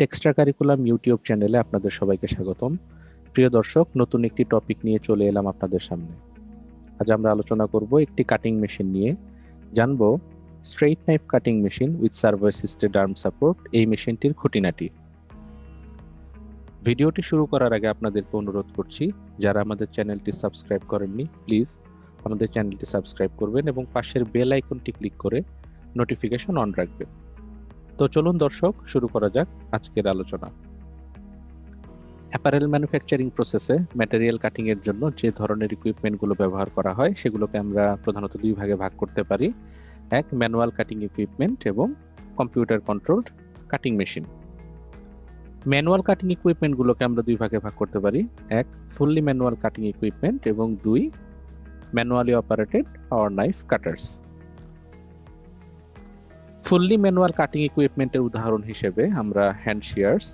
টেক্সট্রা curriculum YouTube চ্যানেলে আপনাদের সবাইকে স্বাগতম। প্রিয় দর্শক, নতুন একটি টপিক নিয়ে চলে এলাম আপনাদের সামনে। আজ আমরা আলোচনা করব একটি কাটিং মেশিন নিয়ে। জানব straight knife cutting machine with servo assisted arm support এই মেশিনটির খুঁটিনাটি। ভিডিওটি শুরু করার আগে আপনাদেরকে অনুরোধ করছি, যারা আমাদের চ্যানেলটি সাবস্ক্রাইব করেননি প্লিজ আমাদের চ্যানেলটি সাবস্ক্রাইব করবেন এবং পাশের বেল আইকনটি ক্লিক করে নোটিফিকেশন অন রাখবেন। তো চলুন দর্শক, শুরু করা যাক আজকের আলোচনা। অ্যাপারেল ম্যানুফ্যাকচারিং প্রসেসে ম্যাটেরিয়াল কাটিং এর জন্য যে ধরনের ইকুইপমেন্টগুলো ব্যবহার করা হয়, সেগুলোকে আমরা প্রধানত দুই ভাগে ভাগ করতে পারি। এক ম্যানুয়াল কাটিং ইকুইপমেন্ট এবং computer controlled cutting machine manual cutting ইকুইপমেন্টগুলোকে আমরা দুই ভাগে ভাগ করতে পারি। এক ফুললি ম্যানুয়াল কাটিং ইকুইপমেন্ট এবং দুই manually operated power knife cutters fully manual cutting ইকুইপমেন্টের উদাহরণ হিসেবে আমরা হ্যান্ড শিয়ার্স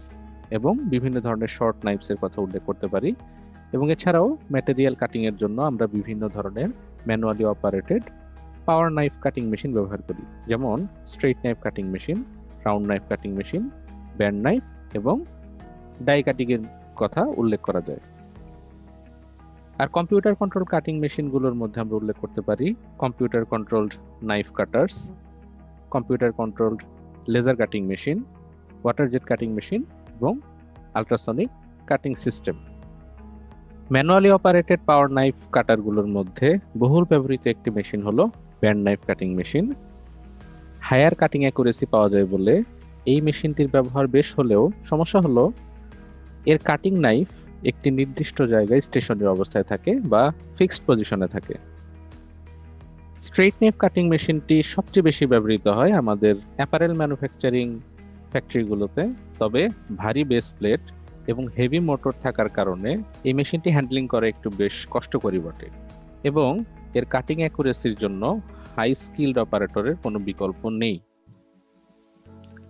এবং বিভিন্ন ধরনের শর্ট নাইফসের কথা উল্লেখ করতে পারি এবং এছাড়াও ম্যাটেরিয়াল কাটিং এর জন্য আমরা বিভিন্ন ধরনের manually operated power knife cutting machine ব্যবহার করি। যেমন straight knife cutting machine round knife cutting machine band knife এবং ডাই কাটিং এর কথা উল্লেখ করা যায়। আর কম্পিউটার কন্ট্রোল কাটিং মেশিনগুলোর মধ্যে আমরা উল্লেখ করতে পারি computer controlled knife cutters computer controlled laser cutting machine water jet cutting machine এবং ultrasonic cutting system manually operated power knife কাটারগুলোর মধ্যে বহুল ব্যবহৃত একটি মেশিন হলো band knife cutting machine higher cutting accuracy পাওয়া যায় বলে এই মেশিনটির ব্যবহার বেশ হলেও সমস্যা হলো এর কাটিং নাইফ একটি নির্দিষ্ট জায়গায় স্টেশনের অবস্থায় থাকে বা ফিক্সড পজিশনে থাকে। স্ট্রেইট নেপ কাটিং মেশিনটি সবচেয়ে বেশি ব্যবহৃত হয় আমাদের অ্যাপারেল ম্যানুফ্যাকচারিং ফ্যাক্টরিগুলোতে। তবে ভারী বেস প্লেট এবং হেভি মোটর থাকার কারণে এই মেশিনটি হ্যান্ডলিং করা একটু বেশ কষ্টকরী বটে এবং এর কাটিং অ্যাকুরেসির জন্য হাই স্কিলড অপারেটরের কোনো বিকল্প নেই।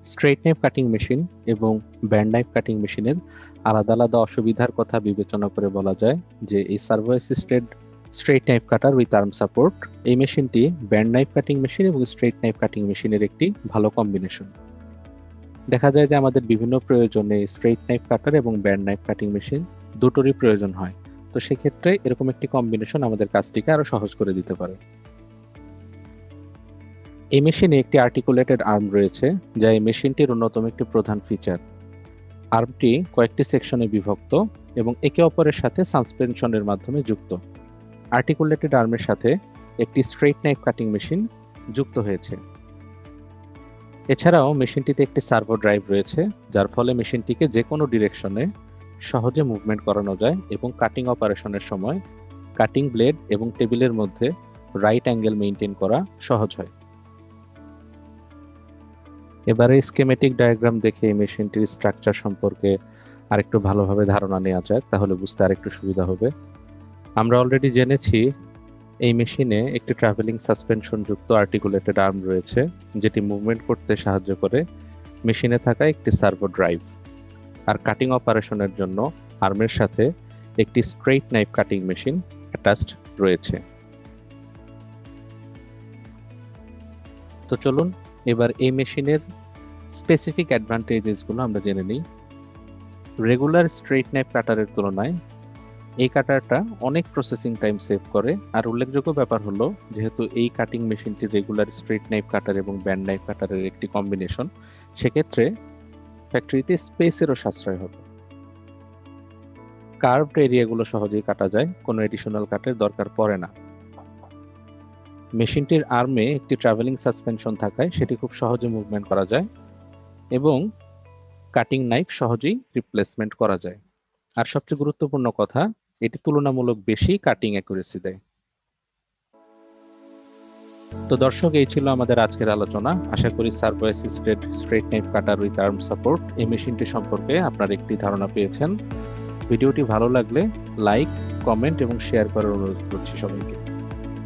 স্ট্রেইট নেপ কাটিং মেশিন এবং ব্যান্ড নাইফ কাটিং মেশিনের আলাদা আলাদা অসুবিধার কথা বিবেচনা করে বলা যায় যে এই servo assisted straight knife cutter with arm support এই মেশিনটি ব্যান্ড নাইফ কাটিং মেশিন এবং স্ট্রেট নাইফ কাটিং মেশিনের একটি ভালো কম্বিনেশন দেখা যায় যে আমাদের বিভিন্ন প্রয়োজনে স্ট্রেট নাইফ কাটার এবং ব্যান্ড নাইফ কাটিং মেশিন দুটোরই প্রয়োজন হয়। তো সেক্ষেত্রে এরকম একটি কম্বিনেশন আমাদের কাজটিকে আরও সহজ করে দিতে পারে। এই মেশিনে একটি আর্টিকুলেটেড আর্ম রয়েছে, যা এই মেশিনটির অন্যতম একটি প্রধান ফিচার আর্মটি কয়েকটি সেকশনে বিভক্ত এবং একে অপরের সাথে সাসপেনশনের মাধ্যমে যুক্ত। আর্টিকুলেটেড আর্মের সাথে একটি স্ট্রেট নাইফ কাটিং মেশিন যুক্ত হয়েছে। এছাড়াও মেশিনটিতে একটি সার্ভো ড্রাইভ রয়েছে, যার ফলে মেশিনটিকে যে কোনো ডিরেকশনে সহজে মুভমেন্ট করানো যায় এবং কাটিং অপারেশনের সময় কাটিং ব্লেড এবং টেবিলের মধ্যে রাইট অ্যাঙ্গেল মেনটেন করা সহজ হয়। এবারে স্কেমেটিক ডায়াগ্রাম দেখে এই মেশিনটির স্ট্রাকচার সম্পর্কে আরেকটু ভালোভাবে ধারণা নেওয়া যাক, তাহলে বুঝতে আরেকটু সুবিধা হবে। আমরা অলরেডি জেনেছি এই মেশিনে একটি ট্রাভেলিং সাসপেনশন যুক্ত আর্টিকুলেটেড আর্ম রয়েছে, যেটি মুভমেন্ট করতে সাহায্য করে মেশিনে থাকা একটি সার্ভো ড্রাইভ আর কাটিং অপারেশনের জন্য আর্মের সাথে একটি straight knife cutting machine attached রয়েছে। তো চলুন, এবার এই মেশিনের স্পেসিফিক অ্যাডভান্টেজেসগুলো আমরা জেনে নিই। রেগুলার স্ট্রেইট নাইফ কাটারের তুলনায় এই কাটারটা অনেক প্রসেসিং টাইম সেভ করে। আর উল্লেখযোগ্য ব্যাপার হলো, যেহেতু এই কাটিং মেশিনটি রেগুলার স্ট্রেট নাইফ কাটার এবং ব্যান্ড নাইফ কাটারের একটি কম্বিনেশন সেক্ষেত্রে ফ্যাক্টরিতে স্পেসেরও সাশ্রয় হবে। কার্ভড এরিয়াগুলো সহজেই কাটা যায়, কোনো এডিশনাল কাটের দরকার পড়ে না। মেশিনটির আর্মে একটি ট্রাভেলিং সাসপেনশন থাকায় সেটি খুব সহজে মুভমেন্ট করা যায় এবং কাটিং নাইফ সহজেই রিপ্লেসমেন্ট করা যায়। আর সবচেয়ে গুরুত্বপূর্ণ কথা, এটি তুলনামূলক বেশি কাটিং অ্যাকুরেসি দেয়। তো দর্শক, এই ছিল আমাদের আজকের আলোচনা। আশা করি servo assisted straight knife cutter with arm support এই মেশিনটি সম্পর্কে আপনার একটি ধারণা পেয়েছেন। ভিডিওটি ভালো লাগলে লাইক কমেন্ট এবং শেয়ার করার অনুরোধ করছি সবাইকে।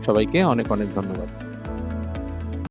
সবাইকে অনেক অনেক ধন্যবাদ।